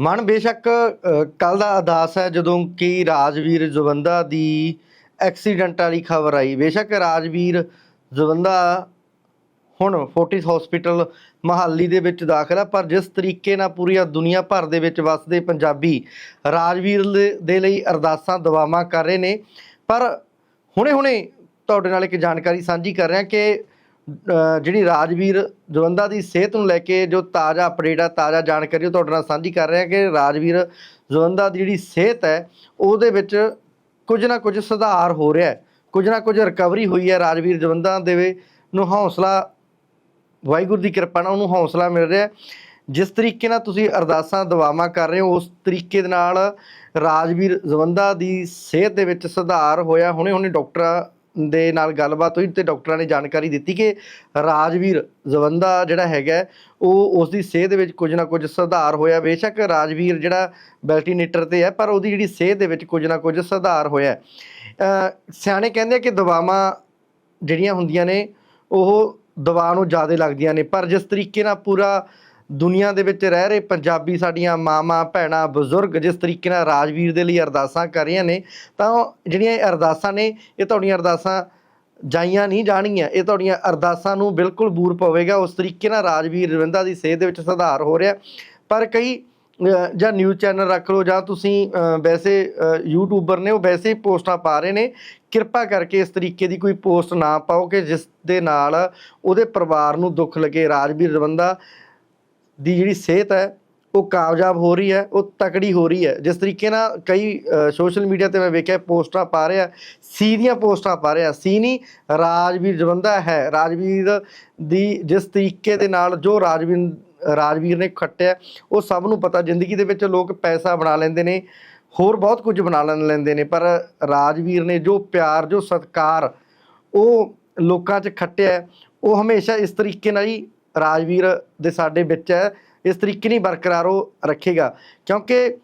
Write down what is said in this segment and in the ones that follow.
ਮਨ ਬੇਸ਼ੱਕ ਕੱਲ ਦਾ ਅਰਦਾਸ ਹੈ ਜਦੋਂ ਕਿ ਰਾਜਵੀਰ ਜਵੰਦਾ ਦੀ ਐਕਸੀਡੈਂਟ ਵਾਲੀ ਖਬਰ ਆਈ। ਬੇਸ਼ੱਕ ਰਾਜਵੀਰ ਜਵੰਦਾ ਹੁਣ ਫੋਰਟਿਸ ਹਸਪੀਟਲ ਮਹਾਲੀ ਦੇ ਵਿੱਚ ਦਾਖਲ ਹੈ ਪਰ ਜਿਸ ਤਰੀਕੇ ਨਾਲ ਪੂਰੀ ਦੁਨੀਆ ਭਰ ਦੇ ਵਿੱਚ ਵਸਦੇ ਪੰਜਾਬੀ ਰਾਜਵੀਰ ਦੇ- ਦੇ ਲਈ ਅਰਦਾਸਾਂ, ਦੁਆਵਾਂ ਕਰ ਰਹੇ ਨੇ। ਪਰ ਹੁਣੇ-ਹੁਣੇ ਤੁਹਾਡੇ ਨਾਲ ਇੱਕ ਜਾਣਕਾਰੀ ਸਾਂਝੀ ਕਰ ਰਿਹਾ ਕਿ ਜਿਹੜੀ ਰਾਜਵੀਰ ਜਵੰਦਾ ਦੀ ਸਿਹਤ ਨੂੰ ਲੈ ਕੇ ਜੋ ਤਾਜ਼ਾ ਅਪਡੇਟ ਆ, ਤਾਜ਼ਾ ਜਾਣਕਾਰੀ ਉਹ ਤੁਹਾਡੇ ਨਾਲ ਸਾਂਝੀ ਕਰ ਰਿਹਾ ਕਿ ਰਾਜਵੀਰ ਜਵੰਦਾ ਦੀ ਜਿਹੜੀ ਸਿਹਤ ਹੈ, ਉਹਦੇ ਵਿੱਚ ਕੁਝ ਨਾ ਕੁਝ ਸੁਧਾਰ ਹੋ ਰਿਹਾ ਹੈ, ਕੁਝ ਨਾ ਕੁਝ ਰਿਕਵਰੀ ਹੋਈ ਹੈ ਰਾਜਵੀਰ ਜਵੰਦਾ ਦੇ ਨੂੰ ਹੌਸਲਾ, ਵਾਹਿਗੁਰੂ ਦੀ ਕਿਰਪਾ ਨਾਲ ਉਹਨੂੰ ਹੌਸਲਾ ਮਿਲ ਰਿਹਾ ਜਿਸ ਤਰੀਕੇ ਨਾਲ ਤੁਸੀਂ ਅਰਦਾਸਾਂ, ਦੁਆਵਾਂ ਕਰ ਰਹੇ ਹੋ, ਉਸ ਤਰੀਕੇ ਦੇ ਨਾਲ ਰਾਜਵੀਰ ਜਵੰਦਾ ਦੀ ਸਿਹਤ ਦੇ ਵਿੱਚ ਸੁਧਾਰ ਹੋਇਆ। ਹੁਣੇ ਹੁਣੇ ਡਾਕਟਰਾਂ ਦੇ ਨਾਲ ਗੱਲਬਾਤ ਹੋਈ ਤੇ ਡਾਕਟਰਾਂ ਨੇ ਜਾਣਕਾਰੀ ਦਿੱਤੀ ਕਿ ਰਾਜਵੀਰ ਜਵੰਦਾ ਜਿਹੜਾ ਹੈਗਾ ਉਹ ਉਸ ਦੀ ਸਿਹਤ ਵਿੱਚ ਕੁਝ ਨਾ ਕੁਝ ਸੁਧਾਰ ਹੋਇਆ। ਬੇਸ਼ੱਕ ਰਾਜਵੀਰ ਜਿਹੜਾ ਵੈਂਟੀਲੇਟਰ ਤੇ ਹੈ, ਪਰ ਉਹਦੀ ਜਿਹੜੀ ਸਿਹਤ ਦੇ ਵਿੱਚ ਕੁਝ ਨਾ ਕੁਝ ਸੁਧਾਰ ਹੋਇਆ ਸਿਆਣੇ ਕਹਿੰਦੇ ਕਿ ਦਵਾਵਾਂ ਜਿਹੜੀਆਂ ਹੁੰਦੀਆਂ ਨੇ, ਉਹ ਦਵਾ ਨੂੰ ਜ਼ਿਆਦਾ ਲੱਗਦੀਆਂ ਨੇ, ਪਰ ਜਿਸ ਤਰੀਕੇ ਨਾਲ ਪੂਰਾ ਦੁਨੀਆ ਦੇ ਵਿੱਚ ਰਹਿ ਰਹੇ ਪੰਜਾਬੀ ਸਾਡੀਆਂ ਮਾਵਾਂ, ਭੈਣਾਂ, ਬਜ਼ੁਰਗ ਜਿਸ ਤਰੀਕੇ ਨਾਲ ਰਾਜਵੀਰ ਦੇ ਲਈ ਅਰਦਾਸਾਂ ਕਰ ਰਹੀਆਂ ਨੇ, ਤਾਂ ਉਹ ਜਿਹੜੀਆਂ ਇਹ ਅਰਦਾਸਾਂ ਨੇ, ਇਹ ਤੁਹਾਡੀਆਂ ਅਰਦਾਸਾਂ ਜਾਈਆਂ ਨਹੀਂ ਜਾਣਗੀਆਂ। ਇਹ ਤੁਹਾਡੀਆਂ ਅਰਦਾਸਾਂ ਨੂੰ ਬਿਲਕੁਲ ਬੂਰ ਪਵੇਗਾ। ਉਸ ਤਰੀਕੇ ਨਾਲ ਰਾਜਵੀਰ ਰਵਿੰਦਾ ਦੀ ਸਿਹਤ ਦੇ ਵਿੱਚ ਸੁਧਾਰ ਹੋ ਰਿਹਾ। ਪਰ ਕਈ ਜਾਂ ਨਿਊਜ਼ ਚੈਨਲ ਰੱਖ ਲਓ, ਜਾਂ ਤੁਸੀਂ ਵੈਸੇ ਯੂਟਿਊਬਰ ਨੇ ਉਹ ਵੈਸੇ ਹੀ ਪੋਸਟਾਂ ਪਾ ਰਹੇ ਨੇ। ਕਿਰਪਾ ਕਰਕੇ ਇਸ ਤਰੀਕੇ ਦੀ ਕੋਈ ਪੋਸਟ ਨਾ ਪਾਓ ਕਿ ਜਿਸ ਦੇ ਨਾਲ ਉਹਦੇ ਪਰਿਵਾਰ ਨੂੰ ਦੁੱਖ ਲੱਗੇ। ਰਾਜਵੀਰ ਰਵਿੰਦਾ ਦੀ ਜਿਹੜੀ ਸਿਹਤ ਹੈ, ਉਹ ਕਾਮਯਾਬ ਹੋ ਰਹੀ ਹੈ, ਉਹ ਤਕੜੀ ਹੋ ਰਹੀ ਹੈ। ਜਿਸ ਤਰੀਕੇ ਨਾਲ ਕਈ ਸੋਸ਼ਲ ਮੀਡੀਆ ਤੇ ਮੈਂ ਵੇਖਿਆ, ਪੋਸਟਾਂ ਪਾ ਰਿਹਾ, ਸੀ ਦੀਆਂ ਪੋਸਟਾਂ ਪਾ ਰਿਹਾ। ਸੀ ਨਹੀਂ, ਰਾਜਵੀਰ ਜਵੰਦਾ ਹੈ। ਰਾਜਵੀਰ ਦੀ ਜਿਸ ਤਰੀਕੇ ਦੇ ਨਾਲ ਜੋ ਰਾਜਵੀਰ ਰਾਜਵੀਰ ਨੇ ਖੱਟਿਆ, ਉਹ ਸਭ ਨੂੰ ਪਤਾ, ਜ਼ਿੰਦਗੀ ਦੇ ਵਿੱਚ ਲੋਕ ਪੈਸਾ ਬਣਾ ਲੈਂਦੇ ਨੇ, ਹੋਰ ਬਹੁਤ ਕੁਝ ਬਣਾ ਲੈਣ ਲੈਂਦੇ ਨੇ। ਪਰ ਰਾਜਵੀਰ ਨੇ ਜੋ ਪਿਆਰ, ਜੋ ਸਤਿਕਾਰ, ਉਹ ਲੋਕਾਂ 'ਚ ਖੱਟਿਆ, ਉਹ ਹਮੇਸ਼ਾ ਇਸ ਤਰੀਕੇ ਨਾਲ ਹੀ ਰਾਜਵੀਰ ਦੇ ਸਾਡੇ ਵਿੱਚ ਹੈ, ਇਸ ਤਰੀਕੇ ਨਹੀਂ ਬਰਕਰਾਰ ਉਹ ਰੱਖੇਗਾ। ਕਿਉਂਕਿ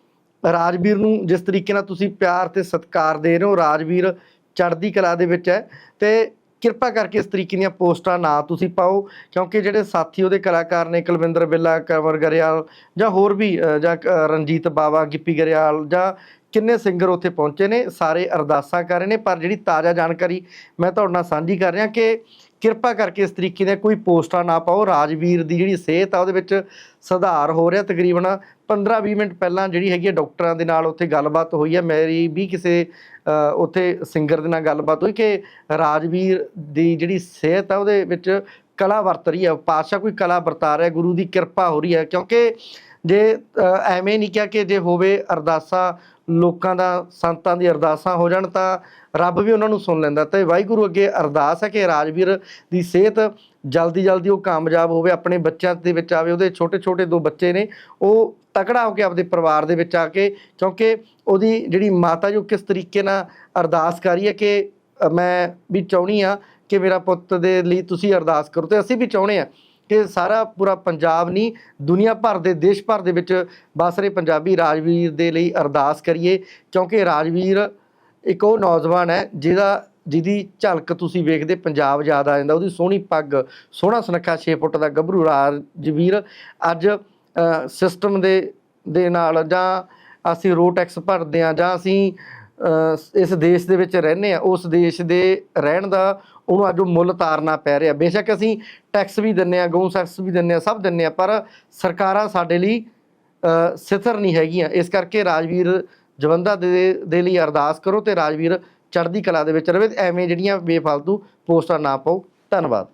ਰਾਜਵੀਰ ਨੂੰ ਜਿਸ ਤਰੀਕੇ ਨਾਲ ਤੁਸੀਂ ਪਿਆਰ ਤੇ ਸਤਿਕਾਰ ਦੇ ਰਹੇ ਹੋ, ਰਾਜਵੀਰ ਚੜ੍ਹਦੀ ਕਲਾ ਦੇ ਵਿੱਚ ਹੈ ਤੇ ਕਿਰਪਾ ਕਰਕੇ ਇਸ ਤਰੀਕੇ ਦੀਆਂ ਪੋਸਟਾਂ ਨਾ ਤੁਸੀਂ ਪਾਓ, ਕਿਉਂਕਿ ਜਿਹੜੇ ਸਾਥੀ ਉਹਦੇ ਕਲਾਕਾਰ ਨੇ ਕੁਲਵਿੰਦਰ ਬਿੱਲਾ, ਕੰਵਰ ਗਰੇਵਾਲ ਜਾਂ ਹੋਰ ਵੀ ਜਾਂ ਰਣਜੀਤ ਬਾਵਾ, ਗਿੱਪੀ ਗਰੇਵਾਲ ਜਾਂ ਕਿੰਨੇ ਸਿੰਗਰ ਉੱਥੇ ਪਹੁੰਚੇ ਨੇ, ਸਾਰੇ ਅਰਦਾਸਾਂ ਕਰ ਰਹੇ ਨੇ, ਪਰ ਜਿਹੜੀ ਤਾਜ਼ਾ ਜਾਣਕਾਰੀ ਮੈਂ ਤੁਹਾਡੇ ਨਾਲ ਸਾਂਝੀ ਕਰ ਰਿਹਾ ਕਿ ਕਿਰਪਾ ਕਰਕੇ ਇਸ ਤਰੀਕੇ ਦੀਆਂ ਕੋਈ ਪੋਸਟਾਂ ਨਾ ਪਾਓ। ਰਾਜਵੀਰ ਦੀ ਜਿਹੜੀ ਸਿਹਤ ਆ, ਉਹਦੇ ਵਿੱਚ ਸੁਧਾਰ ਹੋ ਰਿਹਾ ਤਕਰੀਬਨ 15-20 ਮਿੰਟ ਪਹਿਲਾਂ ਜਿਹੜੀ ਹੈਗੀ ਹੈ ਡਾਕਟਰਾਂ ਦੇ ਨਾਲ ਉੱਥੇ ਗੱਲਬਾਤ ਹੋਈ ਹੈ ਮੇਰੀ ਵੀ ਕਿਸੇ ਉੱਥੇ ਸਿੰਗਰ ਦੇ ਨਾਲ ਗੱਲਬਾਤ ਹੋਈ ਕਿ ਰਾਜਵੀਰ ਦੀ ਜਿਹੜੀ ਸਿਹਤ ਆ, ਉਹਦੇ ਵਿੱਚ ਕਲਾ ਵਰਤ ਰਹੀ ਹੈ ਪਾਤਸ਼ਾਹ ਕੋਈ ਕਲਾ ਵਰਤਾ ਰਿਹਾ, ਗੁਰੂ ਦੀ ਕਿਰਪਾ ਹੋ ਰਹੀ ਹੈ ਕਿਉਂਕਿ ਜੇ ਐਵੇਂ ਨਹੀਂ ਕਿਹਾ ਕਿ ਜੇ ਹੋਵੇ ਅਰਦਾਸਾਂ ਲੋਕਾਂ ਦਾ, ਸੰਤਾਂ ਦੀ ਅਰਦਾਸਾਂ ਹੋ ਜਾਣ ਤਾਂ ਰੱਬ ਵੀ ਉਹਨਾਂ ਨੂੰ ਸੁਣ ਲੈਂਦਾ। ਤੇ ਵਾਹਿਗੁਰੂ ਅੱਗੇ ਅਰਦਾਸ ਹੈ ਕਿ ਰਾਜਵੀਰ ਦੀ ਸਿਹਤ ਜਲਦੀ ਜਲਦੀ ਉਹ ਕਾਮਯਾਬ ਹੋਵੇ, ਆਪਣੇ ਬੱਚਿਆਂ ਦੇ ਵਿੱਚ ਆਵੇ, ਉਹਦੇ ਛੋਟੇ ਛੋਟੇ ਦੋ ਬੱਚੇ ਨੇ, ਉਹ ਤਕੜਾ ਹੋ ਕੇ ਆਪਦੇ ਪਰਿਵਾਰ ਦੇ ਵਿੱਚ ਆ ਕੇ, ਕਿਉਂਕਿ ਉਹਦੀ ਜਿਹੜੀ ਮਾਤਾ ਜੋ ਕਿਸ ਤਰੀਕੇ ਨਾਲ ਅਰਦਾਸ ਕਰੀ ਹੈ ਕਿ ਮੈਂ ਵੀ ਚਾਹੁੰਦੀ ਆ ਕਿ ਮੇਰਾ ਪੁੱਤ ਦੇ ਲਈ ਤੁਸੀਂ ਅਰਦਾਸ ਕਰੋ। ਤੇ ਅਸੀਂ ਵੀ ਚਾਹੁੰਦੇ ਆ ਕਿ ਸਾਰਾ ਪੂਰਾ ਪੰਜਾਬ ਨਹੀਂ, ਦੁਨੀਆ ਭਰ ਦੇ, ਦੇਸ਼ ਭਰ ਦੇ ਵਿੱਚ ਵਸ ਰਹੇ ਪੰਜਾਬੀ ਰਾਜਵੀਰ ਦੇ ਲਈ ਅਰਦਾਸ ਕਰੀਏ, ਕਿਉਂਕਿ ਰਾਜਵੀਰ ਇੱਕ ਉਹ ਨੌਜਵਾਨ ਹੈ, ਜਿਹਦਾ, ਜਿਹਦੀ ਝਲਕ ਤੁਸੀਂ ਵੇਖਦੇ ਪੰਜਾਬ ਯਾਦ ਆ ਜਾਂਦਾ, ਉਹਦੀ ਸੋਹਣੀ ਪੱਗ, ਸੋਹਣਾ ਸੁਨੱਖਾ 6 ਫੁੱਟ ਦਾ ਗੱਭਰੂ ਰਾਜਵੀਰ ਅੱਜ ਸਿਸਟਮ ਦੇ ਦੇ ਨਾਲ ਜਾਂ ਅਸੀਂ ਰੋਡ ਟੈਕਸ ਭਰਦੇ ਆ ਜਾਂ ਅਸੀਂ ਇਸ ਦੇਸ਼ ਦੇ ਵਿੱਚ ਰਹਿੰਦੇ ਆ ਉਸ ਦੇਸ਼ ਦੇ ਰਹਿਣ ਦਾ ਉਹਨੂੰ ਅੱਜ ਉਹ ਮੁੱਲ ਤਾਰਨਾ ਪੈ ਰਿਹਾ। ਬੇਸ਼ੱਕ ਅਸੀਂ ਟੈਕਸ ਵੀ ਦਿੰਨੇ ਆ ਗਊ ਸੈਕਸ ਵੀ ਦਿੰਨੇ ਆ ਸਭ ਦਿੰਨੇ ਆ ਪਰ ਸਰਕਾਰਾਂ ਸਾਡੇ ਲਈ ਅ, ਸਿਥਰ ਨਹੀਂ ਹੈਗੀਆਂ। ਇਸ ਕਰਕੇ ਰਾਜਵੀਰ ਜਵੰਦਾ ਦੇ ਦੇ ਲਈ ਅਰਦਾਸ ਕਰੋ ਤੇ ਰਾਜਵੀਰ ਚੜ੍ਹਦੀ ਕਲਾ ਦੇ ਵਿੱਚ ਰਵੇ ਤੇ ਐਵੇਂ ਜਿਹੜੀਆਂ ਬੇਫਾਲਤੂ ਪੋਸਟਾਂ ਨਾ ਪਾਓ। ਧੰਨਵਾਦ।